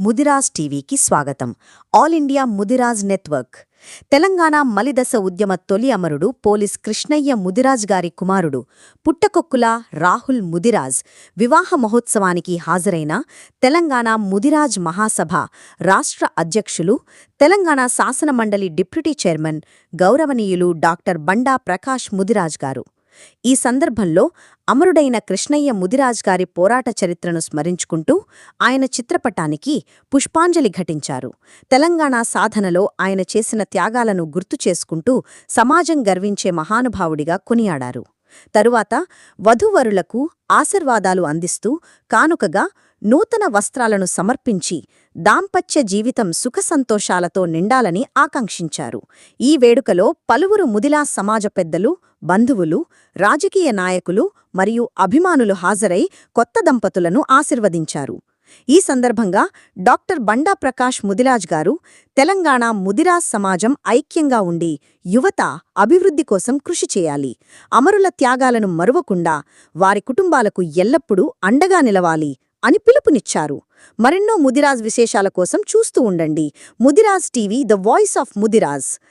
ముదిరాజ్ టీవీకి స్వాగతం. All India Mudiraj network. Telangana మలిదశ ఉద్యమ తొలి అమరుడు పోలీస్ కృష్ణయ్య ముదిరాజ్ గారి కుమారుడు పుట్టకొక్కుల రాహుల్ ముదిరాజ్ వివాహ మహోత్సవానికి హాజరైన తెలంగాణ ముదిరాజ్ మహాసభ రాష్ట్ర అధ్యక్షులు తెలంగాణ శాసనమండలి డిప్యూటీ చైర్మన్ గౌరవనీయులు డాక్టర్ బండా ప్రకాష్ ముదిరాజ్ గారు. ఈ సందర్భంలో అమరుడైన కృష్ణయ్య ముదిరాజ్ గారి పోరాట చరిత్రను స్మరించుకుంటూ ఆయన చిత్రపటానికి పుష్పాంజలి ఘటించారు. తెలంగాణ సాధనలో ఆయన చేసిన త్యాగాలను గుర్తు చేసుకుంటూ సమాజం గర్వించే మహానుభావుడిగా కొనియాడారు. తరువాత వధూవరులకు ఆశీర్వాదాలు అందిస్తూ కానుకగా నూతన వస్త్రాలను సమర్పించి దాంపత్య జీవితం సుఖసంతోషాలతో నిండాలని ఆకాంక్షించారు. ఈ వేడుకలో పలువురు ముదిలా సమాజ పెద్దలు బంధువులు రాజకీయ నాయకులు మరియు అభిమానులు హాజరై కొత్త దంపతులను ఆశీర్వదించారు. ఈ సందర్భంగా డాక్టర్ బండా ప్రకాష్ ముదిరాజ్ గారు తెలంగాణ ముదిరాజ్ సమాజం ఐక్యంగా ఉండి యువత అభివృద్ధి కోసం కృషి చేయాలి. అమరుల త్యాగాలను మరువకుండా వారి కుటుంబాలకు ఎల్లప్పుడూ అండగా నిలవాలి. అని పిలుపునిచ్చారు. మరెన్నో ముదిరాజ్ విశేషాల కోసం చూస్తూ ఉండండి. Mudiraj TV the voice of Mudiraj.